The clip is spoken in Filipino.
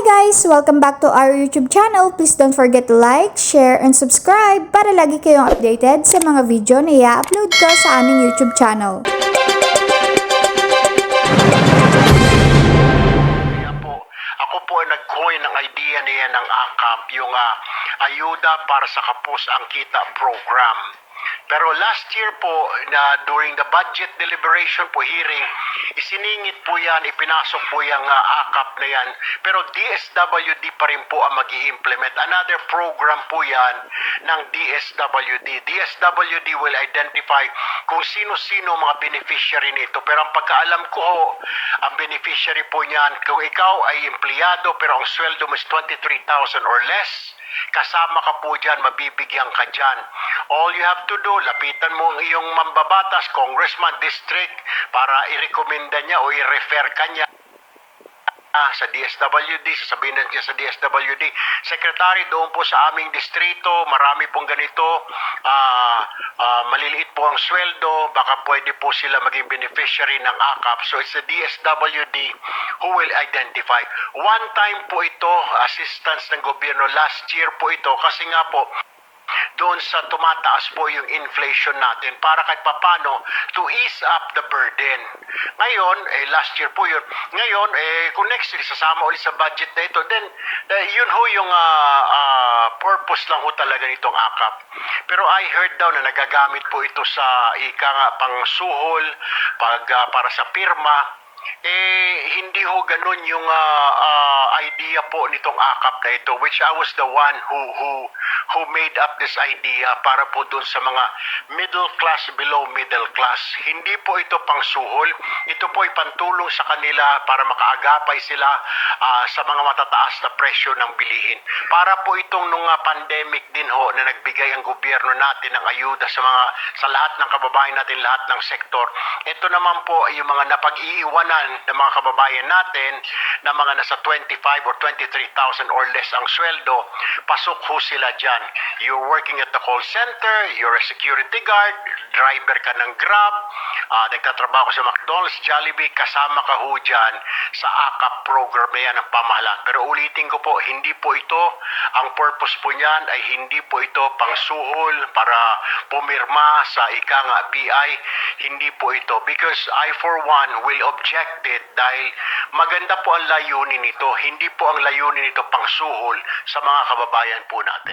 guys! Welcome back to our YouTube channel. Please don't forget to like, share, and subscribe para lagi kayong updated sa mga video na i-upload ko sa aming YouTube channel. Ako po ay nag-coin ng idea niya ng AKAP, yung ah, ayuda para sa kapos ang kita program. Pero last year po, na during the budget deliberation po hearing, isiningit po yan, ipinasok po yung ah, AKAP na yan. Pero DSWD pa rin po ang mag implement Another program po yan ng DSWD. DSWD will identify kung sino-sino mga beneficiary nito. Pero ang pagkaalam ko ho, ang beneficiary po niyan, kung ikaw ay empleyado pero ang sweldo mo is 23,000 or less, kasama ka po dyan, mabibigyan ka dyan. All you have to do, lapitan mo ang iyong mambabatas, congressman, district, para i-recommenda niya o i-refer ka niya ah, sa DSWD, sasabihin na niya sa DSWD, Secretary, doon po sa aming distrito, marami pong ganito, ah, ah, maliliit po ang sweldo, baka pwede po sila maging beneficiary ng AKAP. So it's the DSWD who will identify. One time po ito, assistance ng gobyerno, last year po ito, kasi nga po, doon sa tumataas po yung inflation natin para kahit papano to ease up the burden. Ngayon, eh, last year po yun. Ngayon, eh, kung next year sasama ulit sa budget na ito, then eh, yun ho yung ah, ah, purpose lang ho talaga nitong AKAP. Pero I heard daw na nagagamit po ito sa ika nga pang suhol, pag, ah, para sa pirma, eh, hindi ho ganun yung ah, ah, idea po nitong AKAP na ito, which I was the one who, who, who made up this idea para po dun sa mga middle class, below middle class. Hindi po ito pang suhol, ito po ay pantulong sa kanila para makaagapay sila ah, sa mga matataas na presyo ng bilihin. Para po itong nung ah, pandemic din ho na nagbigay ang gobyerno natin ng ayuda sa mga sa lahat ng kababayan natin, lahat ng sektor. Ito naman po ay yung mga napag-iiwanan ng mga kababayan natin na mga nasa 25 or 23,000 or less ang sweldo, pasok ho sila dyan. You're working at the call center, you're a security guard, driver ka ng Grab, ah nagtatrabaho sa McDonald's, Jollibee, kasama ka ho dyan sa AKAP program na yan ng pamahalaan. Pero ulitin ko po, hindi po ito, ang purpose po niyan ay hindi po ito pangsuhol para pumirma sa ika nga PI, hindi po ito. Because I for one will object it dahil maganda po ang layunin nito, hindi po ang layunin nito pangsuhol sa mga kababayan po natin.